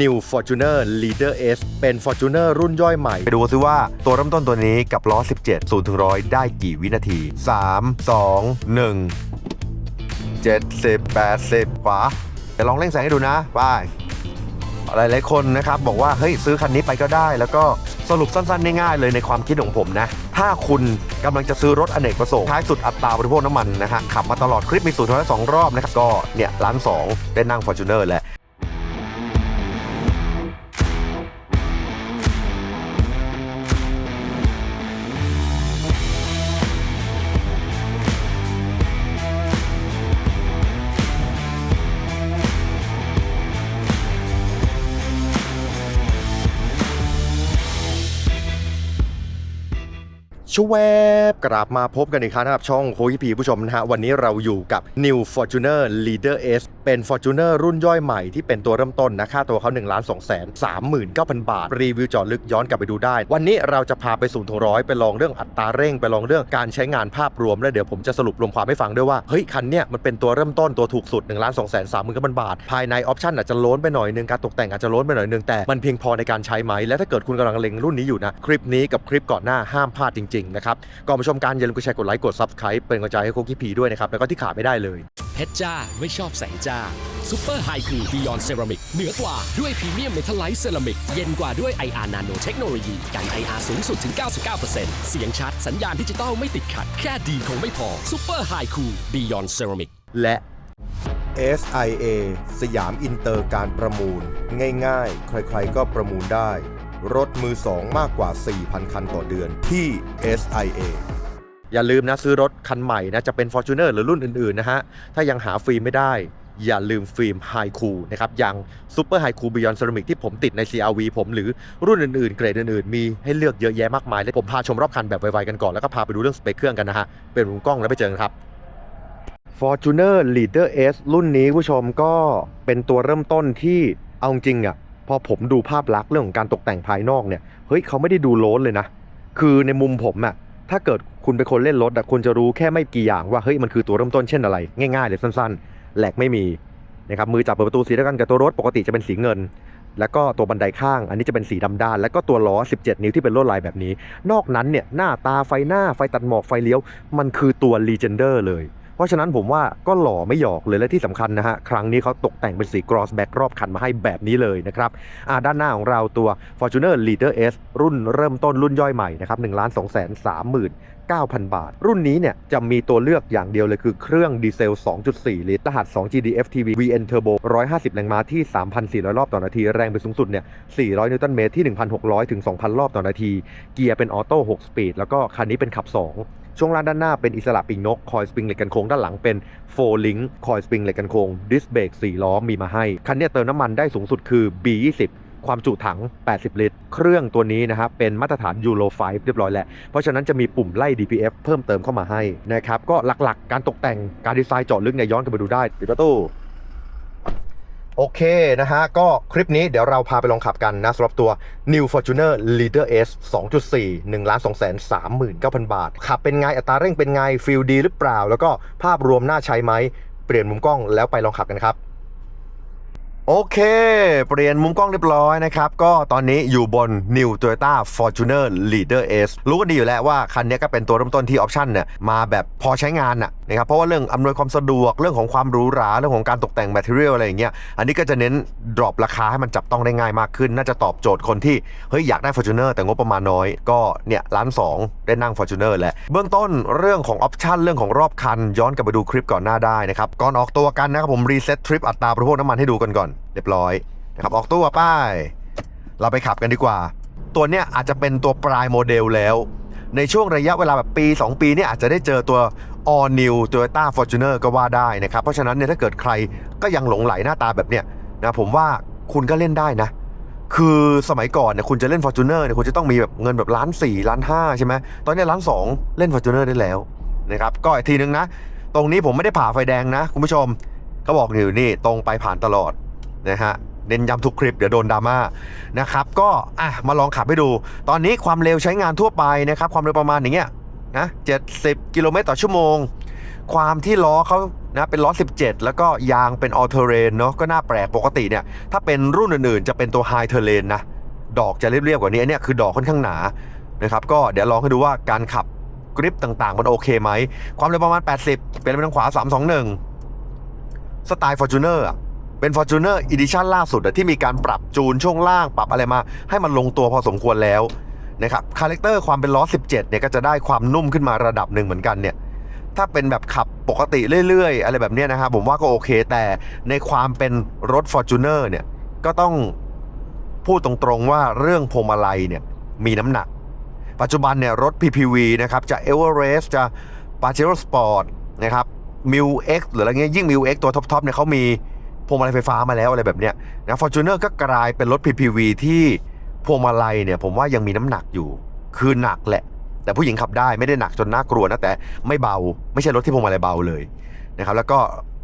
New Fortuner Leader S เป็น Fortuner รุ่นย่อยใหม่ ไปดูซิว่าตัวเริ่มต้นตัวนี้กับล้อ 17 0ถึง100 ได้กี่วินาที 3 2 1 70 80 ขวา เดี๋ยวลองเร่งแสงให้ดูนะไปหลายๆคนนะครับ บอกว่า เฮ้ย ซื้อคันนี้ไปก็ได้ แล้วก็สรุปสั้นๆ ง่ายๆ เลยในความคิดของผมนะ ถ้าคุณกำลังจะซื้อรถอเนกประสงค์ท้ายสุดอัตราบริโภคน้ำมันนะฮะขับมาตลอดคลิปมีสูตรทั้งสองรอบนะครับก็เนี่ยล้านสองได้นั่ง Fortuner แหละ ชวบกลับมาพบกันอีกครั้งนะครับช่องโคยิพีผู้ชมนะฮะวันนี้เราอยู่กับ New Fortuner Leader S เป็น Fortuner รุ่นย่อยใหม่ที่เป็นตัวเริ่มต้นนะค่าตัวเขา1ล้าน2แสน39,000 บาท รีวิวจอดลึกย้อนกลับไปดูได้ วันนี้เราจะพาไปศูนย์ถึงร้อยไปลองเรื่องอัตราเร่ง ไปลองเรื่องการใช้งานภาพรวม แล้วเดี๋ยวผมจะสรุปรวมความให้ฟังด้วยว่าเฮ้ยคันเนี้ยมันเป็นตัวเริ่มต้นตัวถูกสุด1ล้าน2แสน39,000บาท ภายในออปชันอาจจะล้นไปหน่อยนึงการตกแต่งอาจจะล้นไปหน่อยนึงแต่มันเพียงพอในการใช้ไหมและถ้าเกิดคุณกำลังเล็งรุ่นนี้อยู่นะคลิปนี้กับคลิปก่อนหน้าห้ามพลาดจริงๆนะครับก่อนไปชมการอย่าลืมกดแชร์กดไลค์กด Subscribe เป็นกำลังใจให้โคกิพีด้วยนะครับแล้วก็ที่ขาดไม่ได้เลยเพชรจ้าไม่ชอบแสงจ้าซูเปอร์ไฮคูบิยอนเซรามิกเหนือกว่าด้วยพรีเมียมเมทัลไลท์เซรามิกเย็นกว่าด้วย IR Nano เทคโนโลยีกัน IR สูงสุดถึง 99%เสียงชัดสัญญาณดิจิตอลไม่ติดขัด แค่ดีคงไม่พอซูเปอร์ไฮคูบิยอนเซรามิกและ SIA สยามอินเตอร์การประมูล ง่ายๆ ใครๆก็ประมูลได้ รถมือสองมากกว่า 4,000 คันต่อเดือนที่ SIA อย่าลืมนะซื้อรถคันใหม่นะจะเป็น Fortuner หรือรุ่นอื่นๆนะฮะ ถ้ายังหาฟิล์มไม่ได้ อย่าลืมฟิล์ม High Cool นะครับอย่าง Super High Cool Beyond Ceramic ที่ผมติดใน CRV ผมหรือรุ่นอื่นๆ เกรดอื่นๆ มีให้เลือกเยอะแยะมากมายเลยผมพาชมรอบคันแบบไวๆกันก่อน แล้วก็พาไปดูเรื่องสเปคเครื่องกันนะฮะ เป็นมุมกล้องแล้วไปเจอกันครับ Fortuner Leader S รุ่นนี้ผู้ชมก็เป็นตัวเริ่มต้นที่เอาจริงอะ พอผมดูภาพลักษณ์เรื่องของการตกแต่งภายนอกเนี่ยเฮ้ยเขาไม่ได้ดูโลนเลยนะ คือในมุมผมอะถ้าเกิดคุณเป็นคนเล่นรถอะคุณจะรู้แค่ไม่กี่อย่างว่าเฮ้ยมันคือตัวเริ่มต้นเช่นอะไร ง่ายๆเลยสั้นๆแหลกไม่มีนะครับมือจับเปิดประตูสีเดียวกันกับตัวรถปกติจะเป็นสีเงิน แล้วก็ตัวบันไดข้าง อันนี้จะเป็นสีดำด้าน แล้วก็ตัวล้อ 17 นิ้วที่เป็นลวดลายแบบนี้ นอกนั้นเนี่ยหน้าตาไฟหน้าไฟตัดหมอกไฟเลี้ยว มันคือตัว Legender เลย เพราะฉะนั้นผมว่าก็หล่อไม่หยอกเลยและที่สำคัญนะฮะ ครั้งนี้เขาตกแต่งเป็นสี cross back รอบคันมาให้แบบนี้เลยนะครับด้านหน้าของเราตัว Fortuner Leader S รุ่นเริ่มต้นรุ่นย่อยใหม่นะครับ1 2 3 3 9 0 0 บาท รุ่นนี้เนี่ยจะมีตัวเลือกอย่างเดียวเลยคือเครื่องดีเซล 2.4 ลิตร รหัส 2 GDF TV VN Turbo 150 แรงม้าที่ 3,400 รอบต่อนาที แรงไปสูงสุดเนี่ย 400 นิวตันเมตรที่ 1,600 ถึง 2,000 รอบต่อนาที เกียร์เป็นออโต้ 6 สปีด แล้วก็คันนี้เป็นขับ 2 ช่วงล่างด้านหน้าเป็นอิสระปิงนก คอยสปริงเหล็กกันโค้งด้านหลังเป็นโฟลิงคอยสปริงเหล็กกันโค้งดิสเบรก4ล้อมีมาให้ คันนี้เติมน้ำมันได้สูงสุดคือ B20 ความจุถัง 80 ลิตร เครื่องตัวนี้นะครับเป็นมาตรฐานยูโร5เรียบร้อยแล้ว เพราะฉะนั้นจะมีปุ่มไล่ DPF เพิ่มเติมเข้ามาให้นะครับ ก็หลักๆการตกแต่งการดีไซน์เจาะลึกเนี่ยย้อนกลับไปดูได้ ปิดประตู โอเคนะฮะ ก็คลิปนี้เดี๋ยวเราพาไปลองขับกันนะสำหรับตัว New Fortuner Leader S 2.4 1ล้าน2 3 9 0 0 บาท ขับเป็นไง อัตราเร่งเป็นไงฟิลดีหรือเปล่า แล้วก็ภาพรวมน่าใช้ไหม เปลี่ยนมุมกล้องแล้วไปลองขับกันครับ โอเค เปลี่ยนมุมกล้องเรียบร้อยนะครับ ก็ตอนนี้อยู่บน New Toyota Fortuner Leader S รู้กันดีอยู่แล้วว่า คันนี้ก็เป็นตัวเริ่มต้นที่ออปชันเนี่ยมาแบบพอใช้งานนะครับ เพราะว่าเรื่องอำนวยความสะดวก เรื่องของความหรูหรา เรื่องของการตกแต่งแมทเทียลอะไรอย่างเงี้ย อันนี้ก็จะเน้นดรอปราคาให้มันจับต้องได้ง่ายมากขึ้น น่าจะตอบโจทย์คนที่ เฮ้ยอยากได้ Fortuner แต่งบประมาณน้อย ก็เนี่ยล้านสองได้นั่ง Fortuner แหละ เบื้องต้นเรื่องของออปชันเรื่องของรอบคันย้อนกลับไปดูคลิปก่อนหน้าได้นะครับ ก่อนออกตัวกันนะครับผมรีเซ็ตทริปอัตราบริโภคน้ำมันให้ดูกันก่อนเรียบร้อยนะครับออกตัวป้าย เราไปขับกันดีกว่า ตัวเนี้ยอาจจะเป็นตัวปลายโมเดลแล้ว ในช่วงระยะเวลาแบบปี 2 ปีเนี่ยอาจจะได้เจอตัว All New Toyota Fortuner ก็ว่าได้นะครับ เพราะฉะนั้นเนี่ยถ้าเกิดใครก็ยังหลงไหลหน้าตาแบบเนี้ยนะผมว่าคุณก็เล่นได้นะ คือสมัยก่อนเนี่ยคุณจะเล่น Fortuner เนี่ยคุณจะต้องมีแบบเงินแบบล้านสี่ล้านห้าใช่ไหมตอนนี้ล้านสองเล่น Fortuner ได้แล้วนะครับก็อีกทีนึงนะ ตรงนี้ผมไม่ได้ผ่าไฟแดงนะ คุณผู้ชมเขาบอกอยู่นี่ตรงไปผ่านตลอด นะฮะเน้นย้ำทุกคลิปเดี๋ยวโดนดราม่านะครับก็อะมาลองขับให้ดู ตอนนี้ความเร็วใช้งานทั่วไปนะครับ ความเร็วประมาณอย่างเงี้ยนะ70กิโลเมตรต่อชั่วโมง ความที่ล้อเขานะเป็นล้อ 17 แล้วก็ยางเป็น all terrain เนาะก็น่าแปลกปกติเนี่ยถ้าเป็นรุ่นอื่นๆ จะเป็นตัว high terrain นะดอกจะเรียบๆกว่านี้อันเนี้ยคือดอกค่อนข้างหนานะครับก็เดี๋ยวลองให้ดูว่าการขับกริปต่างๆ มันโอเคไหม ความเร็วประมาณ 80 เป็นไปทางขวา 321 สไตล์ Fortuner อะเป็น Fortuner Edition ล่าสุดที่มีการปรับจูนช่วงล่างปรับอะไรมา ให้มันลงตัวพอสมควรแล้วนะครับคาแรคเตอร์ความเป็นล้อ 17 เนี่ยก็จะได้ความนุ่มขึ้นมาระดับหนึ่งเหมือนกันเนี่ยถ้าเป็นแบบขับปกติเรื่อยๆ อะไรแบบนี้นะครับผมว่าก็โอเค แต่ในความเป็นรถ Fortuner เนี่ยก็ต้องพูดตรงๆว่าเรื่องพวงมาลัยเนี่ยมีน้ำหนัก ปัจจุบันเนี่ยรถ PPV นะครับจะ Everest จะ Pajero Sport นะครับ m i l X หรืออะไรเงี้ยยิ่ง m i l X ตัวท็อปๆเนี่ยเขามี พวงมาลัยไฟฟ้ามาแล้วอะไรแบบเนี้ยนะ Fortuner ก็กลายเป็นรถ PPV ที่พวงมาลัยเนี่ยผมว่ายังมีน้ำหนักอยู่ คือหนักแหละ แต่ผู้หญิงขับได้ไม่ได้หนักจนน่ากลัวนะแต่ไม่เบา ไม่ใช่รถที่พวงมาลัยเบาเลยนะครับแล้วก็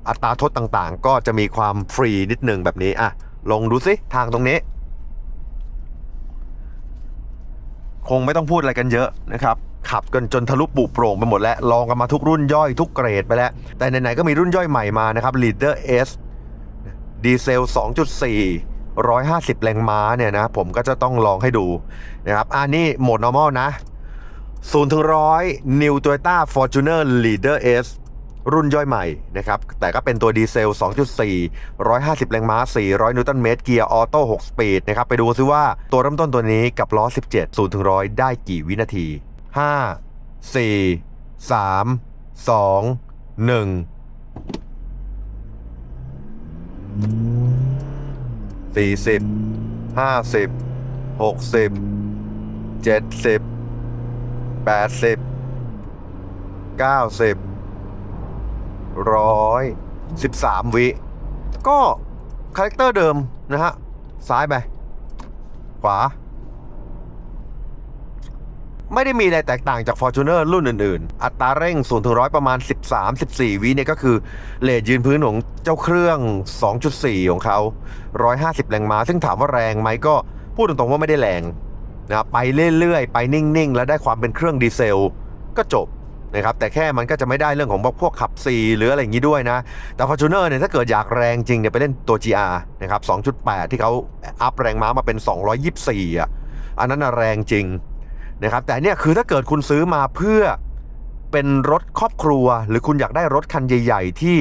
อัตราทดต่างๆ ก็จะมีความฟรีนิดนึงแบบนี้อะลองดูสิทางตรงนี้ คงไม่ต้องพูดอะไรกันเยอะนะครับขับกันจนทะลุปุโปร่งไปหมดแล้ว ลองกันมาทุกรุ่นย่อยทุกเกรดไปแล้ว แต่ไหนๆก็มีรุ่นย่อยใหม่มานะครับ Leader S ดีเซล 2.4 150 แรงม้าเนี่ยนะ ผมก็จะต้องลองให้ดูนะครับอันนี้โหมด normal นะ0ถึง100 New Toyota Fortuner Leader S รุ่นย่อยใหม่นะครับ แต่ก็เป็นตัวดีเซล 2.4 150 แรงม้า 400 นิวตันเมตร เกียร์ออโต้ 6 สปีดนะครับ ไปดูซิว่าตัวเริ่มต้นตัวนี้กับล้อ 17 0ถึง100 ได้กี่วินาที 5 4 3 2 1 สี่สิบห้าสิบหกสิบเจ็ดสิบแปดสิบเก้าสิบร้อยสิบสามวิ ก็ คาแรคเตอร์เดิมนะฮะ ซ้ายไป ขวา ไม่ได้มีอะไรแตกต่างจาก Fortuner รุ่นอื่นๆ อัตราเร่ง0ถึง100ประมาณ 13-14 วิเนี่ยก็คือเลทยืนพื้นของเจ้าเครื่อง 2.4 ของเขา 150 แรงม้า ซึ่งถามว่าแรงไหมก็พูดตรงๆว่าไม่ได้แรงนะไปเรื่อยๆ ไปนิ่งๆ แล้วได้ความเป็นเครื่องดีเซล ก็จบนะครับแต่แค่มันก็จะไม่ได้เรื่องของพวกขับ C หรืออะไรอย่างนี้ด้วยนะ แต่ Fortuner เนี่ยถ้าเกิดอยากแรงจริงเนี่ยไปเล่นตัว GR นะครับ 2.8 ที่เขาอัพแรงม้ามาเป็น 224 อะ อันนั้นแรงจริง นะครับแต่เนี่ยคือถ้าเกิดคุณซื้อมาเพื่อเป็นรถครอบครัว หรือคุณอยากได้รถคันใหญ่ ๆ ที่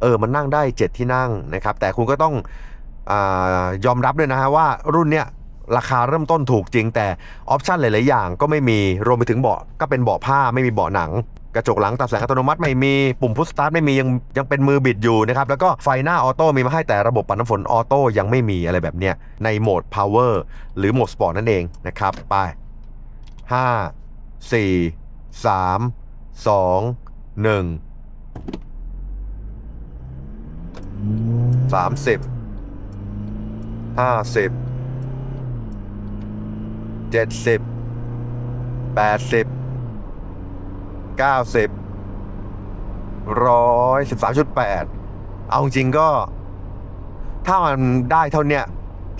เออมันนั่งได้ 7 ที่นั่งนะครับแต่คุณก็ต้องอยอมรับด้วยนะฮะว่ารุ่นเนี้ยราคาเริ่มต้นถูกจริง แต่ออปชันหลาย ๆ อย่างก็ไม่มีรวมไปถึงเบาะก็เป็นเบาะผ้าไม่มีเบาะหนัง กระจกหลังตัดแสงอัตโนมัติไม่มีปุ่มพุชสตาร์ทไม่มียังยังเป็นมือบิดอยู่นะครับแล้วก็ไฟหน้าออโต้มีมาให้แต่ระบบปัดน้ำฝนออโต้ยังไม่มีอะไรแบบเนี้ยในโหมด power หรือโหมดสปอร์ตนั่นเองนะครับไป 5 4 3 2 1 30 50 70 80 90ร้อยสิบสามจุดแปดเอาจริงก็ ถ้ามันได้เท่าเนี้ย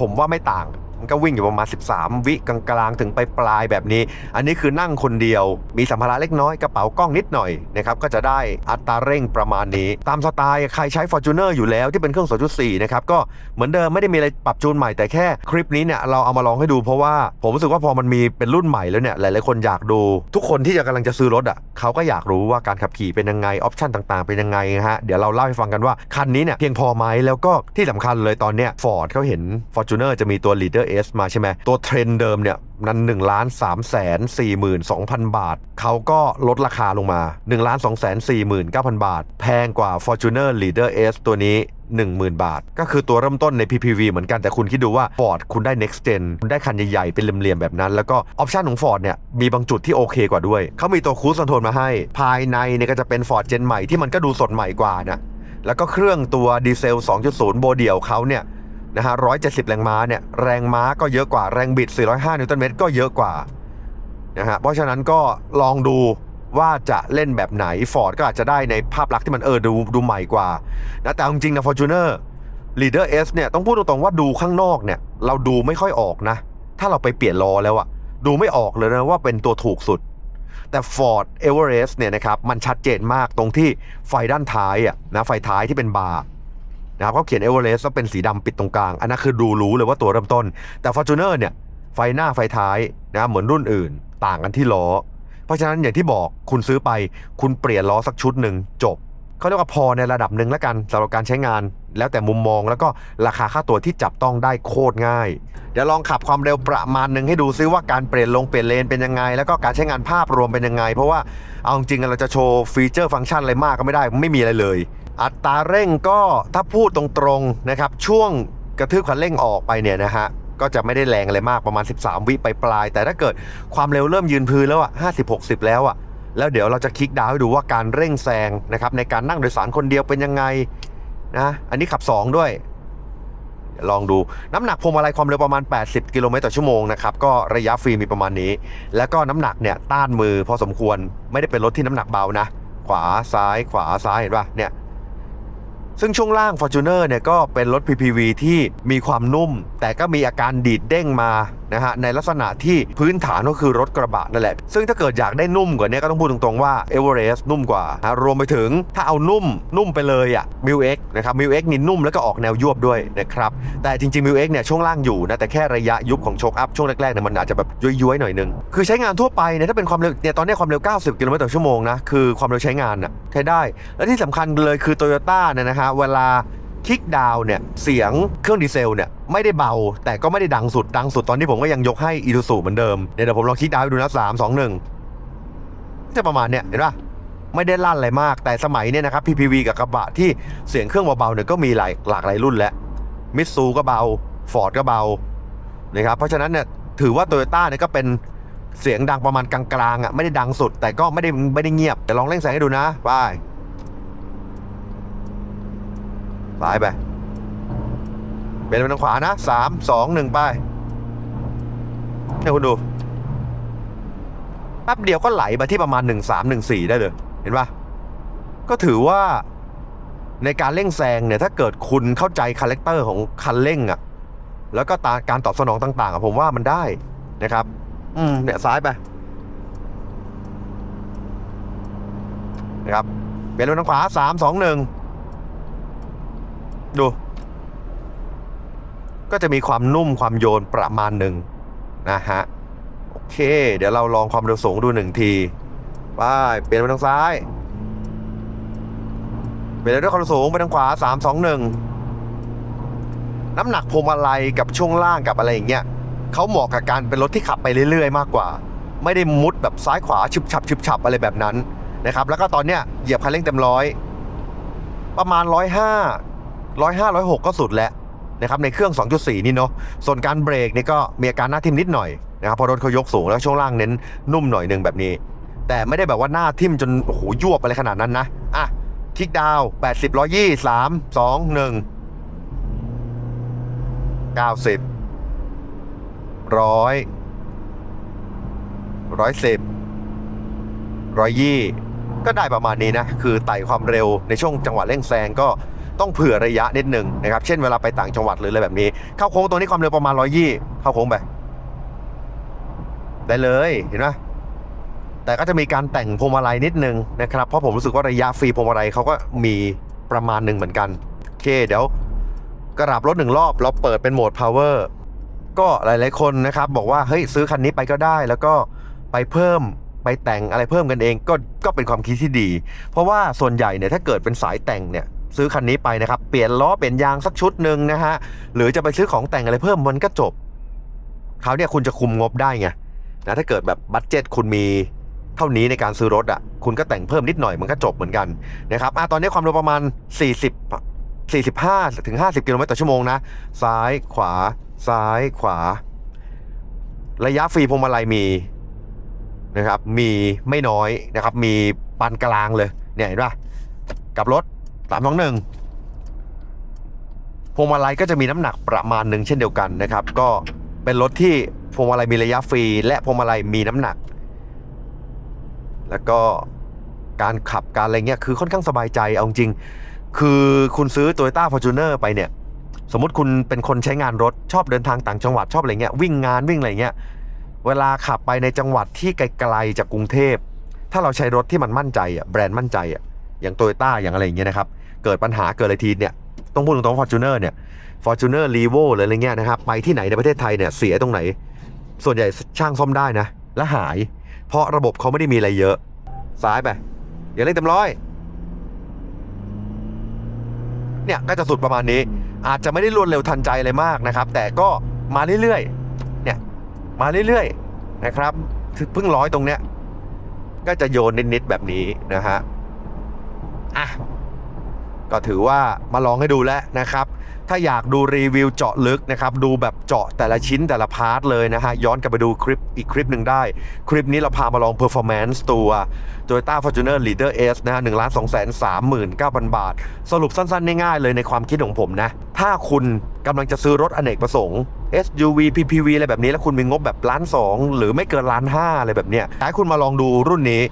ผมว่าไม่ต่าง มันก็วิ่งอยู่ประมาณ 13 วิกลางๆ ถึงไปปลายแบบนี้ อันนี้คือนั่งคนเดียว มีสัมภาระเล็กน้อยกระเป๋ากล้องนิดหน่อยนะครับก็จะได้อัตราเร่งประมาณนี้ ตามสไตล์ใครใช้ Fortuner อยู่แล้วที่เป็นเครื่อง 2.4 นะครับก็เหมือนเดิมไม่ได้มีอะไรปรับจูนใหม่แต่แค่คลิปนี้เนี่ยเราเอามาลองให้ดูเพราะว่าผมรู้สึกว่าพอมันมีเป็นรุ่นใหม่แล้วเนี่ยหลายๆคนอยากดู ทุกคนที่จะกำลังจะซื้อรถอะเขาก็อยากรู้ว่าการขับขี่เป็นยังไงออปชันต่างๆ เป็นยังไงฮะเดี๋ยวเราเล่าให้ฟังกันว่าคันนี้เนี่ยเพียงพอไหมแล้วก็ที่สำคัญเลยตอนเนี้ย Ford เขาเห็น Fortuner จะมีตัว Leader S มาใช่ไหมตัวเทรนเดิมเนี่ยนั้น1ล้าน3แสน42,000 บาท เขาก็ลดราคาลงมา1ล้าน2แสน49,000 บาท แพงกว่า Fortuner Leader S ตัวนี้ 10,000 บาท ก็คือตัวเริ่มต้นใน PPV เหมือนกันแต่คุณคิดดูว่า Ford คุณได้ Next Gen คุณได้คันใหญ่ๆ เป็นเหลี่ยมๆ แบบนั้น แล้วก็ออปชันของ Ford เนี่ย มีบางจุดที่โอเคกว่าด้วย เขามีตัวคูสคอนโทรลมาให้ ภายในเนี่ยก็จะเป็น Ford Gen ใหม่ที่มันก็ดูสดใหม่กว่านะแล้วก็เครื่องตัวดีเซล 2.0 โบเดียวเขาเนี่ย นะฮะ170 แรงม้าเนี่ยแรงม้าก็เยอะกว่าแรงบิด 405 นิวตันเมตรก็เยอะกว่านะฮะเพราะฉะนั้นก็ลองดูว่าจะเล่นแบบไหน Ford ก็อาจจะได้ในภาพลักษณ์ที่มันเออดูดูใหม่กว่านะแต่จริงๆนะ Fortuner Leader S เอสเนี่ยต้องพูดตรงๆว่าดูข้างนอกเนี่ยเราดูไม่ค่อยออกนะ ถ้าเราไปเปลี่ยนล้อแล้วอะดูไม่ออกเลยนะว่าเป็นตัวถูกสุด แต่ Ford Everest เนี่ยนะครับมันชัดเจนมากตรงที่ไฟด้านท้ายอะนะไฟท้ายที่เป็นบาร์ นะครับเขาเขียน Everest ว่าเป็นสีดำปิดตรงกลาง อันนั้นคือดูรู้เลยว่าตัวเริ่มต้น แต่ Fortuner เนี่ยไฟหน้าไฟท้ายนะเหมือนรุ่นอื่น ต่างกันที่ล้อ เพราะฉะนั้นอย่างที่บอกคุณซื้อไป คุณเปลี่ยนล้อสักชุดหนึ่งจบเขาเรียกว่าพอในระดับหนึ่งแล้วกันสำหรับการใช้งาน แล้วแต่มุมมองแล้วก็ราคาค่าตัวที่จับต้องได้โคตรง่าย เดี๋ยวลองขับความเร็วประมาณหนึ่งให้ดูซิว่าการเปลี่ยนลงเปลี่ยนเลนเป็นยังไง แล้วก็การใช้งานภาพรวมเป็นยังไง เพราะว่าเอาจริงเราจะโชว์ฟีเจอร์ฟังก์ชันอะไรมากก็ไม่ได้ ไม่มีอะไรเลย อัตราเร่งก็ถ้าพูดตรงๆนะครับ ช่วงกระทืบคันเร่งออกไปเนี่ยนะฮะก็จะไม่ได้แรงอะไรมากประมาณ 13 วิไปปลาย แต่ถ้าเกิดความเร็วเริ่มยืนพื้นแล้วอะ50 60 แล้วอะแล้วเดี๋ยวเราจะคลิกดาวให้ดูว่าการเร่งแซงนะครับในการนั่งโดยสารคนเดียวเป็นยังไงนะอันนี้ขับ 2 ด้วยเดี๋ยวลองดูน้ำหนักพวงมาลัยความเร็วประมาณ 80 กิโลเมตรต่อชั่วโมงนะครับก็ระยะฟรีมีประมาณนี้ แล้วก็น้ำหนักเนี่ยต้านมือพอสมควรไม่ได้เป็นรถที่น้ำหนักเบานะ ขวาซ้ายขวาซ้ายเห็นป่ะเนี่ย ซึ่งช่วงล่าง Fortuner เนี่ยก็เป็นรถ PPV ที่มีความนุ่ม แต่ก็มีอาการดีดเด้งมา นะฮะในลักษณะที่พื้นฐานก็คือรถกระบะนั่นแหละ ซึ่งถ้าเกิดอยากได้นุ่มกว่านี้ก็ต้องพูดตรงๆว่า Everest นุ่มกว่านะรวมไปถึงถ้าเอานุ่มนุ่มไปเลยอะ m i l X นะครับ m i l X นี่นุ่มแล้วก็ออกแนวยวบด้วยนะครับแต่จริงๆ m i l X เนี่ยช่วงล่างอยู่นะแต่แค่ระยะยุบของโชคอัพช่วงแรกๆเนี่ยมันอาจจะแบบย้วยๆหน่อยนึงคือใช้งานทั่วไปเนี่ยถ้าเป็นความเร็วเนี่ยตอนนี้ความเร็ว 90 กิโลเมตรต่อชั่วโมงนะคือความเร็วใช้งานน่ะใช้ได้ และที่สำคัญเลยคือ Toyota เนี่ยนะฮะเวลา คลิกดาวเนี่ยเสียงเครื่องดีเซลเนี่ยไม่ได้เบา แต่ก็ไม่ได้ดังสุดดังสุดตอนนี้ผมก็ยังยกให้อี u ู u เหมือนเดิมเดี๋ยวผมลองคลิกดาวให้ดูนะสามสองหนึ่งจะประมาณเนี่ยเห็นปะไม่ได้ลั่นอะไรมาก แต่สมัยเนี่ยนะครับ PPV กับกระบะที่เสียงเครื่องเบาๆเนี่ยก็มีหลายหลากหลายรุ่นแล้วมิตซูก็เบาฟอร์ดก็เบานะครับเพราะฉะนั้นเนี่ยถือว่าโตโยต้าเนี่ยก็เป็นเสียงดังประมาณกลางๆอะไม่ได้ดังสุด แต่ก็ไม่ได้ไม่ได้เงียบเดี๋ยวลองเร่งแสงให้ดูนะไป ซ้ายไปเป็นไปทางขวานะสามสองหนึ่งไปเนี่ยคุณดูแป๊บเดียวก็ไหลมาที่ประมาณ1 3 1 4ได้เลย เห็นปะก็ถือว่าในการเร่งแซงเนี่ยถ้าเกิดคุณเข้าใจคาแรคเตอร์ของคันเร่งอะ่ะ แล้วก็ตาการตอบสนองต่างๆอะผมว่ามันได้นะครับ อืมเนี่ยซ้ายไปนะครับเปลี่ยนไปทางขวาสามสองหนึ่ง ดู ก็จะมีความนุ่มความโยนประมาณหนึ่งนะฮะ โอเค เดี๋ยวเราลองความเร็วสูงดูหนึ่งทีไปเปลี่ยนไปทางซ้ายเปลี่ยนด้วยความเร็วสูงไปทางขวาสามสองหนึ่งน้ำหนักพวงมาลัยกับช่วงล่างกับอะไรอย่างเงี้ยเขาเหมาะกับการเป็นรถที่ขับไปเรื่อยๆ มากกว่า ไม่ได้มุดแบบซ้ายขวาฉึบฉับฉึบฉับอะไรแบบนั้นนะครับ แล้วก็ตอนเนี้ยเหยียบคันเร่งเต็มร้อยประมาณร้อยห้า ร้อยห้าร้อยหกก็สุดแล้วนะครับในเครื่อง 2.4 นี่เนาะส่วนการเบรกนี่ก็มีอาการหน้าทิ่มนิดหน่อยนะครับพอรถเขายกสูงแล้วช่วงล่างเน้นนุ่มหน่อยหนึ่งแบบนี้ แต่ไม่ได้แบบว่าหน้าทิ่มจนโอ้โหยวบอะไรขนาดนั้นนะอะคลิกดาวน์80 120 3 2 1 90ร้อยร้อยสิบร้อยยี่ก็ได้ประมาณนี้นะ คือไต่ความเร็วในช่วงจังหวะเร่งแซงก็ ต้องเผื่อระยะนิดหนึ่งนะครับเช่นเวลาไปต่างจังหวัดหรืออะไรแบบนี้ เข้าโค้งตรงนี้ความเร็วประมาณร้อยยี่เข้าโค้งไป ได้เลยเห็นไหมแต่ก็จะมีการแต่งพวงมาลัยนิดนึงนะครับ เพราะผมรู้สึกว่าระยะฟรีพวงมาลัยเขาก็มีประมาณหนึ่งเหมือนกัน โอเค เดี๋ยวกระดับรถหนึ่งรอบ เราเปิดเป็นโหมด power ก็หลายๆคนนะครับ บอกว่าเฮ้ยซื้อคันนี้ไปก็ได้ แล้วก็ไปเพิ่มไปแต่งอะไรเพิ่มกันเองก็ก็เป็นความคิดที่ดี เพราะว่าส่วนใหญ่เนี่ยถ้าเกิดเป็นสายแต่งเนี่ย ซื้อคันนี้ไปนะครับ เปลี่ยนล้อเปลี่ยนยางสักชุดหนึ่งนะฮะหรือจะไปซื้อของแต่งอะไรเพิ่มมันก็จบคราวนี้คุณจะคุมงบได้ไงนะถ้าเกิดแบบบัตเจ็ตคุณมีเท่านี้ในการซื้อรถอะ คุณก็แต่งเพิ่มนิดหน่อยมันก็จบเหมือนกันนะครับอะตอนนี้ความเร็วประมาณ 40 45ถึง50 กิโลเมตรต่อชั่วโมงนะ ซ้ายขวา ซ้ายขวา ระยะฟรีพวงมาลัยมีนะครับ มีไม่น้อยนะครับ มีปานกลางเลย เนี่ยเห็นป่ะกับรถ 3 2 1พวงมาลัยก็จะมีน้ำหนักประมาณหนึ่งเช่นเดียวกันนะครับ ก็เป็นรถที่พวงมาลัยมีระยะฟรี และพวงมาลัยมีน้ำหนัก แล้วก็การขับการอะไรเงี้ยคือค่อนข้างสบายใจเอาจริง คือคุณซื้อ Toyota Fortuner ไปเนี่ย สมมติคุณเป็นคนใช้งานรถชอบเดินทางต่างจังหวัดชอบอะไรเงี้ยวิ่งงานวิ่งอะไรเงี้ยเวลาขับไปในจังหวัดที่ไกลๆจากกรุงเทพ ถ้าเราใช้รถที่มันมั่นใจอะแบรนด์มั่นใจอะอย่างโตโยต้าอย่างอะไรอย่างเงี้ยนะครับ เกิดปัญหาเกิดอะไรทีเนี่ยต้องพูดตรงๆฟอร์จูเนอร์เนี่ยฟอร์จูเนอร์รีโวหรืออะไรเงี้ยนะครับ ไปที่ไหนในประเทศไทยเนี่ยเสียตรงไหน ส่วนใหญ่ช่างซ่อมได้นะ และหาย เพราะระบบเขาไม่ได้มีอะไรเยอะ ซ้ายไป อย่าเร่งเต็มร้อย เนี่ยก็จะสุดประมาณนี้ อาจจะไม่ได้รวดเร็วทันใจอะไรมากนะครับ แต่ก็มาเรื่อยๆ เนี่ย มาเรื่อยๆ นะครับเพิ่งร้อยตรงเนี้ย ก็จะโยนนิดๆแบบนี้นะฮะ อะ ก็ถือว่ามาลองให้ดูแล้วนะครับ ถ้าอยากดูรีวิวเจาะลึกนะครับ ดูแบบเจาะแต่ละชิ้นแต่ละพาร์ทเลยนะฮะ ย้อนกลับไปดูคลิปอีกคลิปหนึ่งได้ คลิปนี้เราพามาลอง performance ตัว Toyota Fortuner Leader S นะฮะ1 2 3 3 9 0 0 0บาท สรุปสั้นๆ ง่ายๆเลยในความคิดของผมนะ ถ้าคุณกำลังจะซื้อรถอเนกประสงค์ SUV PPV อะไรแบบนี้แล้วคุณมีงบแบบล้านสองหรือไม่เกินล้านห้าอะไรแบบเนี้ยให้คุณมาลองดูรุ่นนี้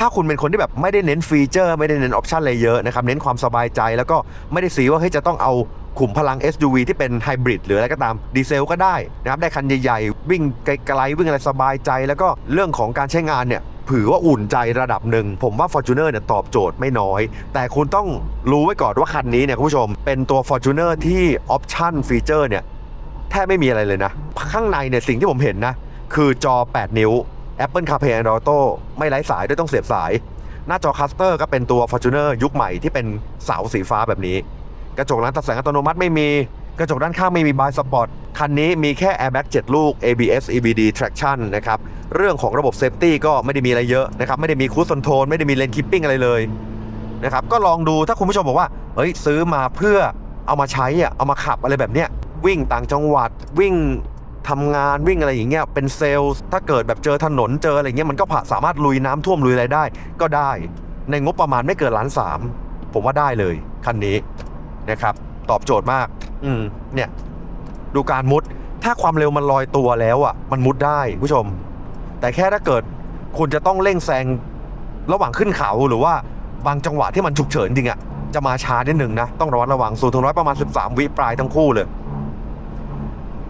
ถ้าคุณเป็นคนที่แบบไม่ได้เน้นฟีเจอร์ไม่ได้เน้นออปชันอะไรเยอะนะครับเน้นความสบายใจแล้วก็ไม่ได้สีว่าเฮ้ยจะต้องเอาขุมพลัง SUV ที่เป็นไฮบริดหรืออะไรก็ตามดีเซลก็ได้นะครับได้คันใหญ่ๆ วิ่งไกลๆวิ่งอะไรสบายใจ แล้วก็เรื่องของการใช้งานเนี่ยถือว่าอุ่นใจระดับหนึ่ง ผมว่า Fortuner เนี่ยตอบโจทย์ไม่น้อย แต่คุณต้องรู้ไว้ก่อนว่าคันนี้เนี่ยคุณผู้ชม เป็นตัว Fortuner ที่ออปชันฟีเจอร์เนี่ยแทบไม่มีอะไรเลยนะ ข้างในเนี่ยสิ่งที่ผมเห็นนะ คือจอ 8 นิ้ว Apple CarPlay and Auto ไม่ไร้สายด้วยต้องเสียบสาย หน้าจอคัสเตอร์ก็เป็นตัว Fortuner ยุคใหม่ที่เป็นเสาสีฟ้าแบบนี้ กระจกร้านตัดแสงอัตโนมัติไม่มี กระจกด้านข้างไม่มีบายสปอร์ตคันนี้มีแค่ Airbag 7ลูก ABS EBD Traction นะครับ เรื่องของระบบเซฟตี้ก็ไม่ได้มีอะไรเยอะนะครับ ไม่ได้มีคูสคอนโทรลไม่ได้มีเลนคิปปิ้งอะไรเลยนะครับ ก็ลองดูถ้าคุณผู้ชมบอกว่า เฮ้ยซื้อมาเพื่อเอามาใช้อะเอามาขับอะไรแบบเนี้ยวิ่งต่างจังหวัดวิ่ง ทำงานวิ่งอะไรอย่างเงี้ยเป็นเซลล์ถ้าเกิดแบบเจอถนนเจออะไรเงี้ยมันก็ผ่าสามารถลุยน้ำท่วมลุยอะไรได้ ก็ได้ ในงบประมาณไม่เกินล้านสามผมว่าได้เลยคันนี้นะครับ ตอบโจทย์มาก อืมเนี่ย ดูการมุด ถ้าความเร็วมันลอยตัวแล้วอะ มันมุดได้ผู้ชม แต่แค่ถ้าเกิดคุณจะต้องเร่งแซงระหว่างขึ้นเขาหรือว่าบางจังหวะที่มันฉุกเฉินจริงอะจะมาช้านิดหนึ่งนะ ต้องระวัดระวังศูนย์ถึงร้อยประมาณ 13 วิปลายทั้งคู่เลย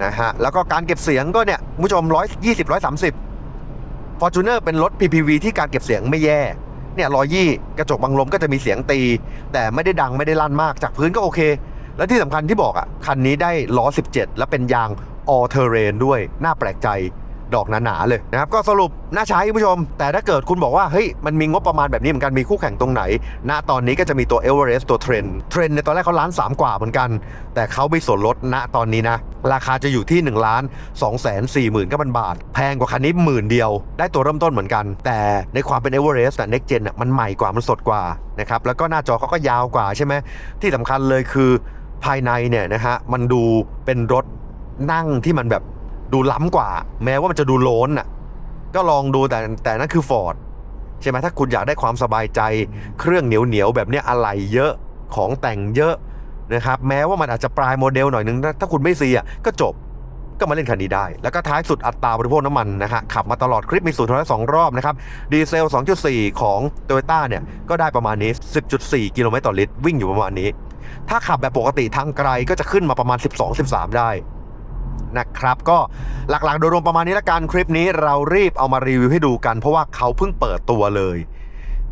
นะฮะ แล้วก็การเก็บเสียงก็เนี่ยผู้ชม 120 130 Fortuner เป็นรถ PPV ที่การเก็บเสียงไม่แย่เนี่ยรอยยี่กระจกบังลมก็จะมีเสียงตี แต่ไม่ได้ดังไม่ได้ลั่นมากจากพื้นก็โอเค และที่สำคัญที่บอกอะคันนี้ได้ล้อ 17 และเป็นยาง all terrain ด้วยน่าแปลกใจ ดอกหนาๆเลยนะครับก็สรุปน่าใช้คุณผู้ชม แต่ถ้าเกิดคุณบอกว่าเฮ้ยมันมีงบประมาณแบบนี้เหมือนกันมีคู่แข่งตรงไหน ณตอนนี้ก็จะมีตัว Everest ตัวเทรนเทรนในตอนแรกเขาล้านสามกว่าเหมือนกัน แต่เขาไปส่วนลดณตอนนี้นะ ราคาจะอยู่ที่1ล้าน2แสน4หมื่นก็พันบาท แพงกว่าคันนี้หมื่นเดียว ได้ตัวเริ่มต้นเหมือนกัน แต่ในความเป็น Everest น่ะ Next Gen น่ะมันใหม่กว่ามันสดกว่านะครับแล้วก็หน้าจอเขาก็ยาวกว่าใช่ไหมที่สำคัญเลยคือภายในเนี่ยนะฮะมันดูเป็นรถนั่งที่มันแบบ ดูล้ำกว่า แม้ว่ามันจะดูโล้นน่ะก็ลองดูแต่แต่นั่นคือ Ford ใช่ไหมถ้าคุณอยากได้ความสบายใจ เครื่องเหนียวเหนียวแบบนี้อะไหล่เยอะของแต่งเยอะนะครับแม้ว่ามันอาจจะปลายโมเดลหน่อยนึงถ้าคุณไม่ซีอะก็จบก็มาเล่นคันนี้ได้ แล้วก็ท้ายสุดอัตราบริโภคน้ำมันนะฮะขับมาตลอดคลิปมีสูตรทั้งสองรอบนะครับ ดีเซล 2.4 ของ t o y ต้าเนี่ย ก็ได้ประมาณนี้ 10.4 กิโลเมตรต่อลิตร วิ่งอยู่ประมาณนี้ ถ้าขับแบบปกติทางไกลก็จะขึ้นมาประมาณ 12-13 ได้ นะครับ ก็หลักๆ โดยรวมประมาณนี้ละกันคลิปนี้เรารีบเอามารีวิวให้ดูกัน เพราะว่าเขาเพิ่งเปิดตัวเลย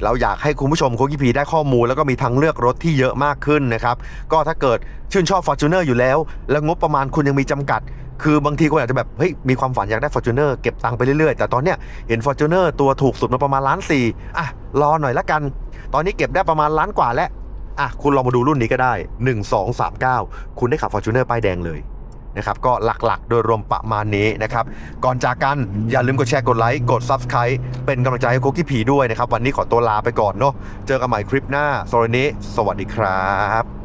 เราอยากให้คุณผู้ชมโคกิพีได้ข้อมูล แล้วก็มีทางเลือกรถที่เยอะมากขึ้นนะครับ ก็ถ้าเกิดชื่นชอบ Fortuner อยู่แล้ว แล้วงบประมาณคุณยังมีจำกัดคือบางทีคุณอาจจะแบบเฮ้ยมีความฝันอยากได้ Fortuner เก็บตังค์ไปเรื่อยๆ แต่ตอนเนี้ยเห็น Fortuner ตัวถูกสุดมาประมาณล้านสี่อะ รอหน่อยละกัน ตอนนี้เก็บได้ประมาณล้านกว่าแล้ว อะ คุณลองมาดูรุ่นนี้ก็ได้ 1239 คุณได้ขับ Fortuner ป้ายแดงเลย นะครับก็หลักๆ โดยรวมประมาณนี้นะครับ ก่อนจากกันอย่าลืมกดแชร์กดไลค์กด Subscribe เป็นกำลังใจให้คุกกี้ผีด้วยนะครับ วันนี้ขอตัวลาไปก่อนเนาะเจอกันใหม่คลิปหน้าสวัสดีสวัสดีครับ